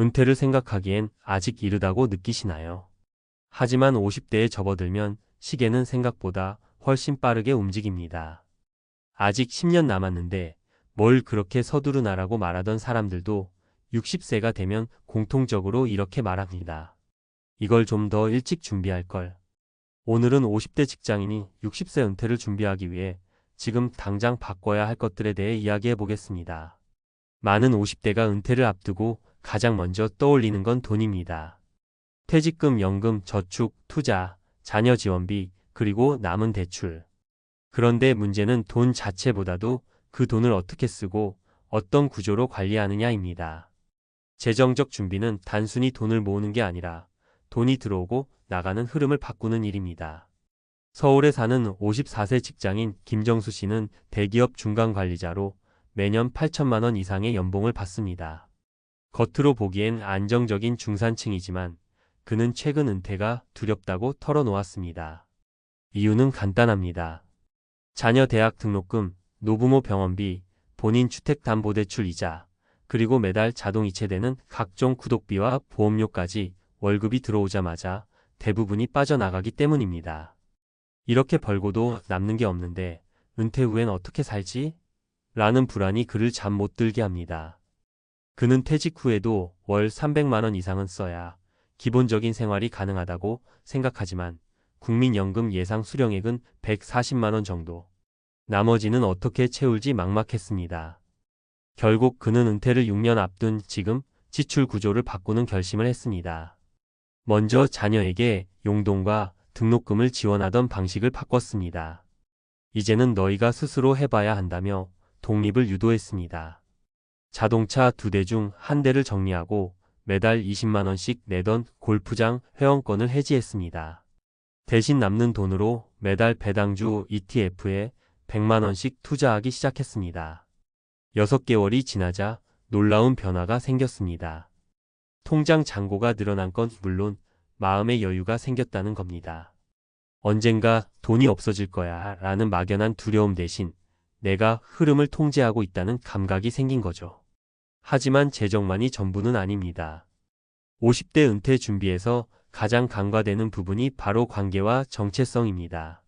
은퇴를 생각하기엔 아직 이르다고 느끼시나요? 하지만 50대에 접어들면 시계는 생각보다 훨씬 빠르게 움직입니다. 아직 10년 남았는데 뭘 그렇게 서두르나라고 말하던 사람들도 60세가 되면 공통적으로 이렇게 말합니다. 이걸 좀 더 일찍 준비할 걸. 오늘은 50대 직장인이 60세 은퇴를 준비하기 위해 지금 당장 바꿔야 할 것들에 대해 이야기해 보겠습니다. 많은 50대가 은퇴를 앞두고 가장 먼저 떠올리는 건 돈입니다. 퇴직금, 연금, 저축, 투자, 자녀 지원비, 그리고 남은 대출. 그런데 문제는 돈 자체보다도 그 돈을 어떻게 쓰고 어떤 구조로 관리하느냐입니다. 재정적 준비는 단순히 돈을 모으는 게 아니라 돈이 들어오고 나가는 흐름을 바꾸는 일입니다. 서울에 사는 54세 직장인 김정수 씨는 대기업 중간 관리자로 매년 8천만 원 이상의 연봉을 받습니다. 겉으로 보기엔 안정적인 중산층이지만 그는 최근 은퇴가 두렵다고 털어놓았습니다. 이유는 간단합니다. 자녀 대학 등록금, 노부모 병원비, 본인 주택담보대출 이자, 그리고 매달 자동 이체되는 각종 구독비와 보험료까지 월급이 들어오자마자 대부분이 빠져나가기 때문입니다. 이렇게 벌고도 남는 게 없는데 은퇴 후엔 어떻게 살지? 라는 불안이 그를 잠 못 들게 합니다. 그는 퇴직 후에도 월 300만 원 이상은 써야 기본적인 생활이 가능하다고 생각하지만 국민연금 예상 수령액은 140만 원 정도. 나머지는 어떻게 채울지 막막했습니다. 결국 그는 은퇴를 6년 앞둔 지금 지출 구조를 바꾸는 결심을 했습니다. 먼저 자녀에게 용돈과 등록금을 지원하던 방식을 바꿨습니다. 이제는 너희가 스스로 해봐야 한다며 독립을 유도했습니다. 자동차 두 대 중 한 대를 정리하고 매달 20만원씩 내던 골프장 회원권을 해지했습니다. 대신 남는 돈으로 매달 배당주 ETF에 100만원씩 투자하기 시작했습니다. 6개월이 지나자 놀라운 변화가 생겼습니다. 통장 잔고가 늘어난 건 물론 마음의 여유가 생겼다는 겁니다. 언젠가 돈이 없어질 거야 라는 막연한 두려움 대신 내가 흐름을 통제하고 있다는 감각이 생긴 거죠. 하지만 재정만이 전부는 아닙니다. 50대 은퇴 준비에서 가장 간과되는 부분이 바로 관계와 정체성입니다.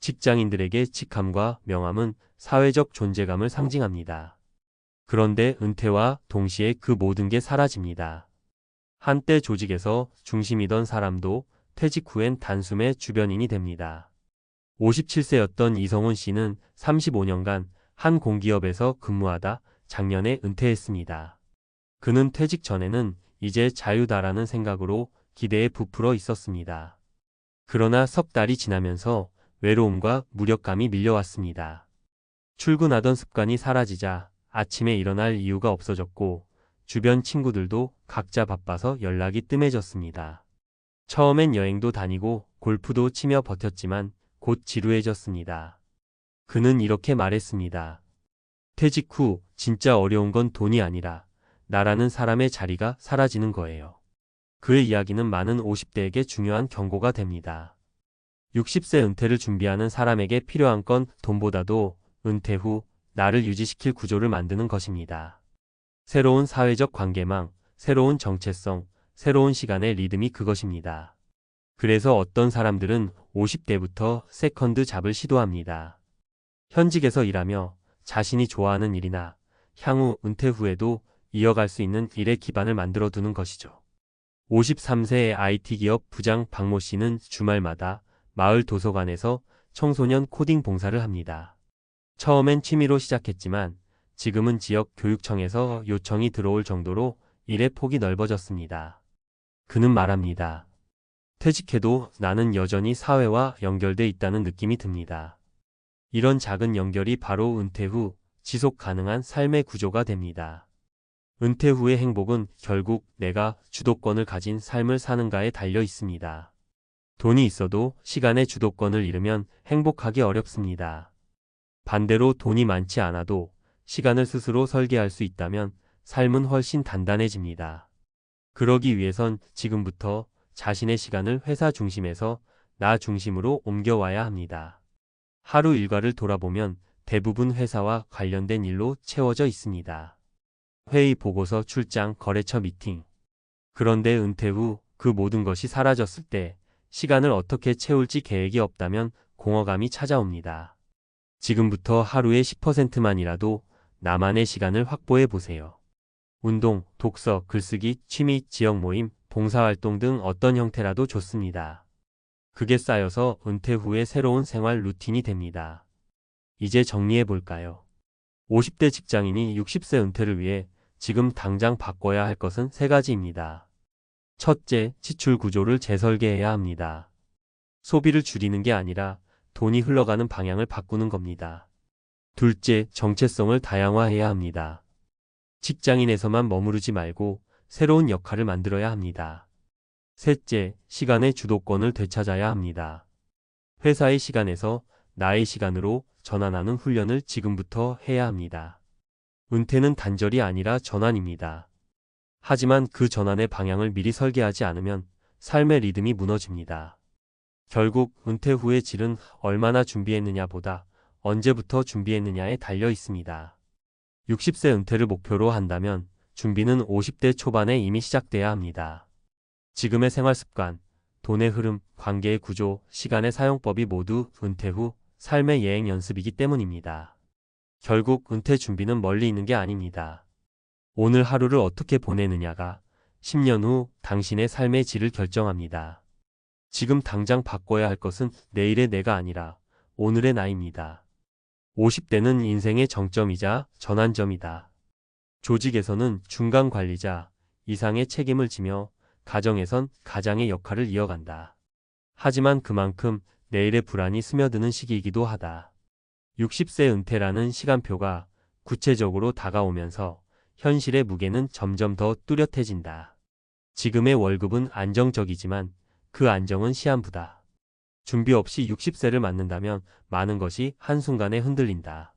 직장인들에게 직함과 명함은 사회적 존재감을 상징합니다. 그런데 은퇴와 동시에 그 모든 게 사라집니다. 한때 조직에서 중심이던 사람도 퇴직 후엔 단숨에 주변인이 됩니다. 57세였던 이성훈 씨는 35년간 한 공기업에서 근무하다 작년에 은퇴했습니다. 그는 퇴직 전에는 이제 자유다라는 생각으로 기대에 부풀어 있었습니다. 그러나 석 달이 지나면서 외로움과 무력감이 밀려왔습니다. 출근하던 습관이 사라지자 아침에 일어날 이유가 없어졌고 주변 친구들도 각자 바빠서 연락이 뜸해졌습니다. 처음엔 여행도 다니고 골프도 치며 버텼지만 곧 지루해졌습니다. 그는 이렇게 말했습니다. 퇴직 후 진짜 어려운 건 돈이 아니라 나라는 사람의 자리가 사라지는 거예요. 그의 이야기는 많은 50대에게 중요한 경고가 됩니다. 60세 은퇴를 준비하는 사람에게 필요한 건 돈보다도 은퇴 후 나를 유지시킬 구조를 만드는 것입니다. 새로운 사회적 관계망, 새로운 정체성, 새로운 시간의 리듬이 그것입니다. 그래서 어떤 사람들은 50대부터 세컨드 잡을 시도합니다. 현직에서 일하며 자신이 좋아하는 일이나 향후 은퇴 후에도 이어갈 수 있는 일의 기반을 만들어 두는 것이죠. 53세의 IT 기업 부장 박모 씨는 주말마다 마을 도서관에서 청소년 코딩 봉사를 합니다. 처음엔 취미로 시작했지만 지금은 지역 교육청에서 요청이 들어올 정도로 일의 폭이 넓어졌습니다. 그는 말합니다. 퇴직해도 나는 여전히 사회와 연결돼 있다는 느낌이 듭니다. 이런 작은 연결이 바로 은퇴 후 지속 가능한 삶의 구조가 됩니다. 은퇴 후의 행복은 결국 내가 주도권을 가진 삶을 사는가에 달려 있습니다. 돈이 있어도 시간의 주도권을 잃으면 행복하기 어렵습니다. 반대로 돈이 많지 않아도 시간을 스스로 설계할 수 있다면 삶은 훨씬 단단해집니다. 그러기 위해선 지금부터 자신의 시간을 회사 중심에서 나 중심으로 옮겨와야 합니다. 하루 일과를 돌아보면 대부분 회사와 관련된 일로 채워져 있습니다. 회의 보고서 출장 거래처 미팅 그런데 은퇴 후 그 모든 것이 사라졌을 때 시간을 어떻게 채울지 계획이 없다면 공허감이 찾아옵니다. 지금부터 하루에 10%만이라도 나만의 시간을 확보해 보세요. 운동, 독서, 글쓰기, 취미, 지역 모임, 봉사활동 등 어떤 형태라도 좋습니다. 그게 쌓여서 은퇴 후에 새로운 생활 루틴이 됩니다. 이제 정리해 볼까요? 50대 직장인이 60세 은퇴를 위해 지금 당장 바꿔야 할 것은 세 가지입니다. 첫째, 지출 구조를 재설계해야 합니다. 소비를 줄이는 게 아니라 돈이 흘러가는 방향을 바꾸는 겁니다. 둘째, 정체성을 다양화해야 합니다. 직장인에서만 머무르지 말고 새로운 역할을 만들어야 합니다. 셋째, 시간의 주도권을 되찾아야 합니다. 회사의 시간에서 나의 시간으로 전환하는 훈련을 지금부터 해야 합니다. 은퇴는 단절이 아니라 전환입니다. 하지만 그 전환의 방향을 미리 설계하지 않으면 삶의 리듬이 무너집니다. 결국 은퇴 후의 질은 얼마나 준비했느냐 보다 언제부터 준비했느냐에 달려 있습니다. 60세 은퇴를 목표로 한다면 준비는 50대 초반에 이미 시작돼야 합니다. 지금의 생활 습관, 돈의 흐름, 관계의 구조, 시간의 사용법이 모두 은퇴 후 삶의 예행 연습이기 때문입니다. 결국 은퇴 준비는 멀리 있는 게 아닙니다. 오늘 하루를 어떻게 보내느냐가 10년 후 당신의 삶의 질을 결정합니다. 지금 당장 바꿔야 할 것은 내일의 내가 아니라 오늘의 나입니다. 50대는 인생의 정점이자 전환점이다. 조직에서는 중간 관리자 이상의 책임을 지며 가정에선 가장의 역할을 이어간다. 하지만 그만큼 내일의 불안이 스며드는 시기이기도 하다. 60세 은퇴라는 시간표가 구체적으로 다가오면서 현실의 무게는 점점 더 뚜렷해진다. 지금의 월급은 안정적이지만 그 안정은 시한부다. 준비 없이 60세를 맞는다면 많은 것이 한순간에 흔들린다.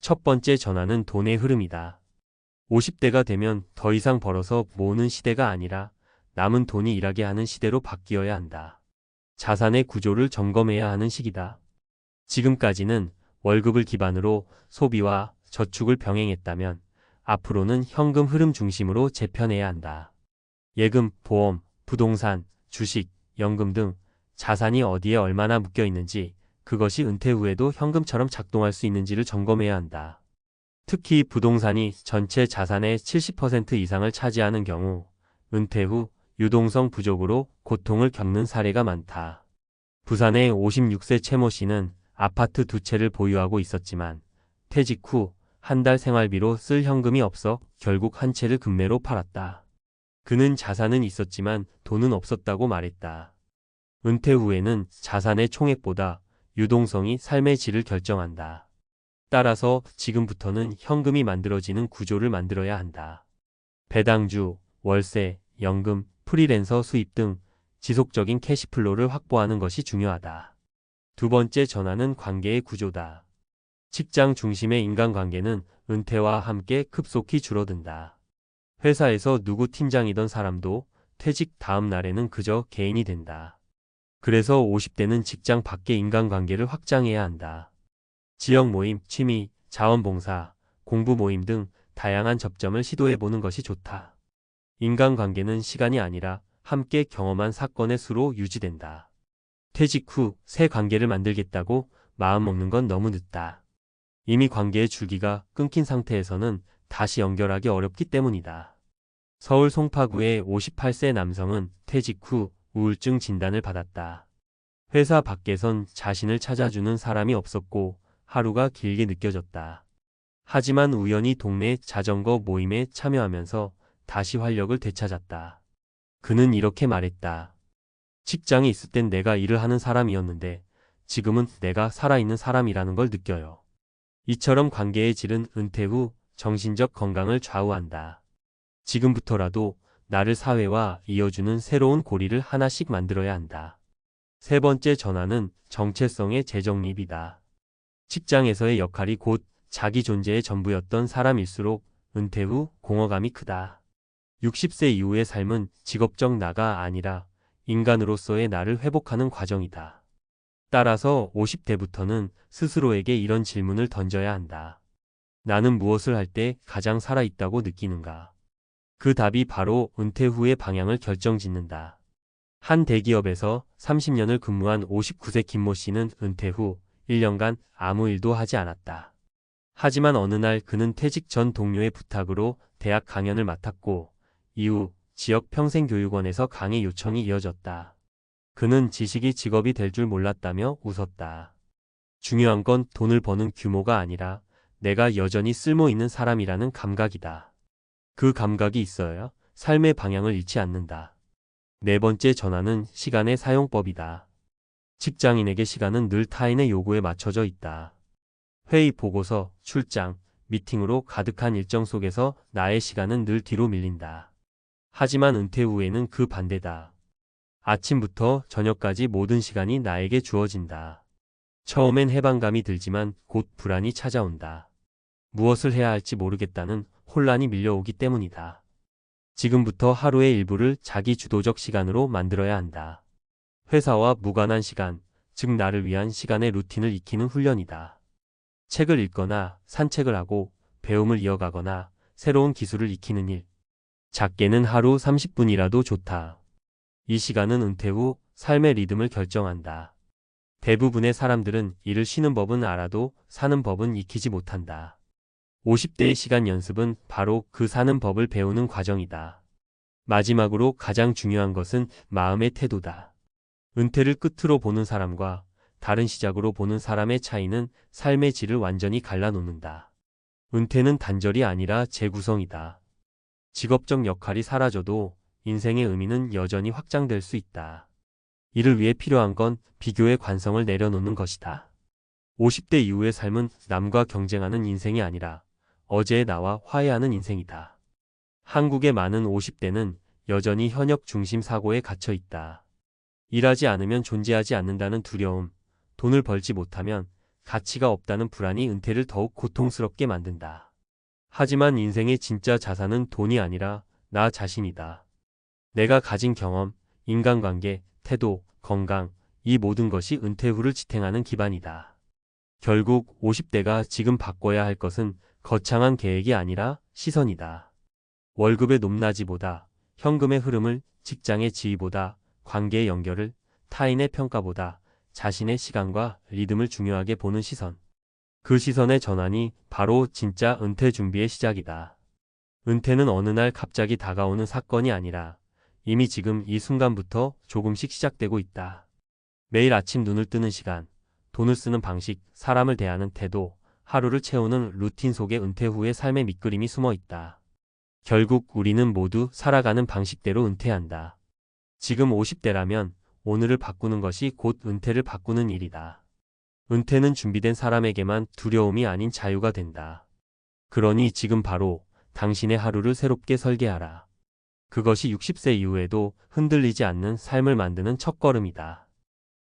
첫 번째 전환은 돈의 흐름이다. 50대가 되면 더 이상 벌어서 모으는 시대가 아니라 남은 돈이 일하게 하는 시대로 바뀌어야 한다. 자산의 구조를 점검해야 하는 시기다. 지금까지는 월급을 기반으로 소비와 저축을 병행했다면 앞으로는 현금 흐름 중심으로 재편해야 한다. 예금, 보험, 부동산, 주식, 연금 등 자산이 어디에 얼마나 묶여 있는지 그것이 은퇴 후에도 현금처럼 작동할 수 있는지를 점검해야 한다. 특히 부동산이 전체 자산의 70% 이상을 차지하는 경우 은퇴 후 유동성 부족으로 고통을 겪는 사례가 많다. 부산의 56세 최모 씨는 아파트 두 채를 보유하고 있었지만 퇴직 후 한 달 생활비로 쓸 현금이 없어 결국 한 채를 금매로 팔았다. 그는 자산은 있었지만 돈은 없었다고 말했다. 은퇴 후에는 자산의 총액보다 유동성이 삶의 질을 결정한다. 따라서 지금부터는 현금이 만들어지는 구조를 만들어야 한다. 배당주, 월세, 연금, 프리랜서 수입 등 지속적인 캐시플로를 확보하는 것이 중요하다. 두 번째 전환은 관계의 구조다. 직장 중심의 인간관계는 은퇴와 함께 급속히 줄어든다. 회사에서 누구 팀장이던 사람도 퇴직 다음 날에는 그저 개인이 된다. 그래서 50대는 직장 밖의 인간관계를 확장해야 한다. 지역 모임, 취미, 자원봉사, 공부 모임 등 다양한 접점을 시도해보는 것이 좋다. 인간관계는 시간이 아니라 함께 경험한 사건의 수로 유지된다. 퇴직 후 새 관계를 만들겠다고 마음먹는 건 너무 늦다. 이미 관계의 줄기가 끊긴 상태에서는 다시 연결하기 어렵기 때문이다. 서울 송파구의 58세 남성은 퇴직 후 우울증 진단을 받았다. 회사 밖에선 자신을 찾아주는 사람이 없었고 하루가 길게 느껴졌다. 하지만 우연히 동네 자전거 모임에 참여하면서 다시 활력을 되찾았다. 그는 이렇게 말했다. 직장에 있을 땐 내가 일을 하는 사람이었는데 지금은 내가 살아있는 사람이라는 걸 느껴요. 이처럼 관계의 질은 은퇴 후 정신적 건강을 좌우한다. 지금부터라도 나를 사회와 이어주는 새로운 고리를 하나씩 만들어야 한다. 세 번째 전환은 정체성의 재정립이다. 직장에서의 역할이 곧 자기 존재의 전부였던 사람일수록 은퇴 후 공허감이 크다. 60세 이후의 삶은 직업적 나가 아니라 인간으로서의 나를 회복하는 과정이다. 따라서 50대부터는 스스로에게 이런 질문을 던져야 한다. 나는 무엇을 할 때 가장 살아있다고 느끼는가? 그 답이 바로 은퇴 후의 방향을 결정짓는다. 한 대기업에서 30년을 근무한 59세 김모 씨는 은퇴 후 1년간 아무 일도 하지 않았다. 하지만 어느 날 그는 퇴직 전 동료의 부탁으로 대학 강연을 맡았고 이후 지역 평생교육원에서 강의 요청이 이어졌다. 그는 지식이 직업이 될 줄 몰랐다며 웃었다. 중요한 건 돈을 버는 규모가 아니라 내가 여전히 쓸모 있는 사람이라는 감각이다. 그 감각이 있어야 삶의 방향을 잃지 않는다. 네 번째 전환은 시간의 사용법이다. 직장인에게 시간은 늘 타인의 요구에 맞춰져 있다. 회의 보고서, 출장, 미팅으로 가득한 일정 속에서 나의 시간은 늘 뒤로 밀린다. 하지만 은퇴 후에는 그 반대다. 아침부터 저녁까지 모든 시간이 나에게 주어진다. 처음엔 해방감이 들지만 곧 불안이 찾아온다. 무엇을 해야 할지 모르겠다는 혼란이 밀려오기 때문이다. 지금부터 하루의 일부를 자기 주도적 시간으로 만들어야 한다. 회사와 무관한 시간, 즉 나를 위한 시간의 루틴을 익히는 훈련이다. 책을 읽거나 산책을 하고 배움을 이어가거나 새로운 기술을 익히는 일. 작게는 하루 30분이라도 좋다. 이 시간은 은퇴 후 삶의 리듬을 결정한다. 대부분의 사람들은 일을 쉬는 법은 알아도 사는 법은 익히지 못한다. 50대의 시간 연습은 바로 그 사는 법을 배우는 과정이다. 마지막으로 가장 중요한 것은 마음의 태도다. 은퇴를 끝으로 보는 사람과 다른 시작으로 보는 사람의 차이는 삶의 질을 완전히 갈라놓는다. 은퇴는 단절이 아니라 재구성이다. 직업적 역할이 사라져도 인생의 의미는 여전히 확장될 수 있다. 이를 위해 필요한 건 비교의 관성을 내려놓는 것이다. 50대 이후의 삶은 남과 경쟁하는 인생이 아니라 어제의 나와 화해하는 인생이다. 한국의 많은 50대는 여전히 현역 중심 사고에 갇혀 있다. 일하지 않으면 존재하지 않는다는 두려움, 돈을 벌지 못하면 가치가 없다는 불안이 은퇴를 더욱 고통스럽게 만든다. 하지만 인생의 진짜 자산은 돈이 아니라 나 자신이다. 내가 가진 경험, 인간관계, 태도, 건강, 이 모든 것이 은퇴 후를 지탱하는 기반이다. 결국 50대가 지금 바꿔야 할 것은 거창한 계획이 아니라 시선이다. 월급의 높낮이보다, 현금의 흐름을, 직장의 지위보다, 관계의 연결을, 타인의 평가보다 자신의 시간과 리듬을 중요하게 보는 시선. 그 시선의 전환이 바로 진짜 은퇴 준비의 시작이다. 은퇴는 어느 날 갑자기 다가오는 사건이 아니라 이미 지금 이 순간부터 조금씩 시작되고 있다. 매일 아침 눈을 뜨는 시간, 돈을 쓰는 방식, 사람을 대하는 태도, 하루를 채우는 루틴 속에 은퇴 후의 삶의 밑그림이 숨어 있다. 결국 우리는 모두 살아가는 방식대로 은퇴한다. 지금 50대라면 오늘을 바꾸는 것이 곧 은퇴를 바꾸는 일이다. 은퇴는 준비된 사람에게만 두려움이 아닌 자유가 된다. 그러니 지금 바로 당신의 하루를 새롭게 설계하라. 그것이 60세 이후에도 흔들리지 않는 삶을 만드는 첫걸음이다.